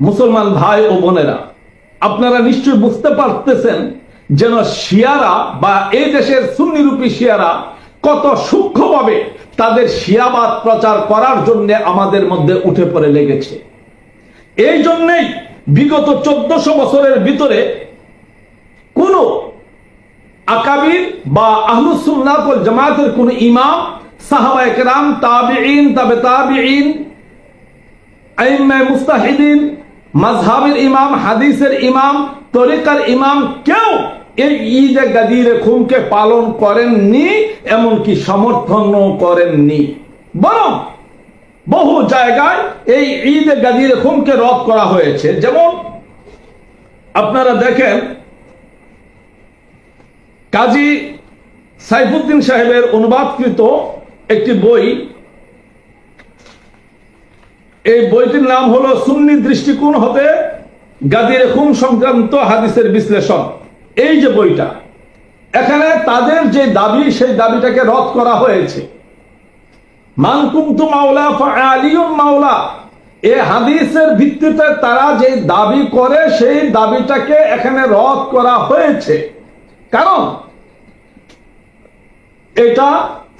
মুসলমান ভাই ও বোনেরা, আপনারা নিশ্চয় বুঝতে পারতেছেন যেন শিয়ারা বা এই দেশের সুন্নিরূপী শিয়ারা কত সূক্ষ্মভাবে তাদের শিয়াবাদ প্রচার করার জন্য আমাদের মধ্যে উঠে পড়ে লেগেছে। এই জন্যেই বিগত চোদ্দশো বছরের ভিতরে কোন আকাবির বা আহলুসুন্নাত জামায়াতের কোন ইমাম সাহাবা তাবে তাবিঈন আইম্মায়ে মুস্তাহিদিন মাযহাবের ইমাম, হাদিসের ইমাম, তরিকার ইমাম কেউ এই ঈদে গাদির খুমকে পালন করেননি, এমনকি সমর্থনও করেননি। বরং বহু জায়গায় এই ঈদে গাদির খুমকে রদ করা হয়েছে। যেমন আপনারা দেখেন, কাজী সাইফুদ্দিন সাহেবের অনুবাদকৃত একটি বই, এই বইটির নাম হলো সুন্নি দৃষ্টিকোণ হতে গাদির খুন সংক্রান্ত হাদিসের বিশ্লেষণ। এই যে বইটা, এখানে তাদের যে দাবি, সেই দাবিটাকে রদ করা হয়েছে। মানকুমতু মাওলা আলিউম মাওলা, এ হাদিসের ভিত্তিতে তারা যে দাবি করে, সেই দাবিটাকে এখানে রদ করা হয়েছে। কারণ এটা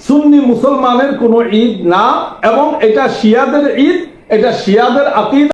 সুন্নি মুসলমানের কোনো ঈদ না, এবং এটা শিয়াদের ঈদ এটা শিয়াদের আকিদ।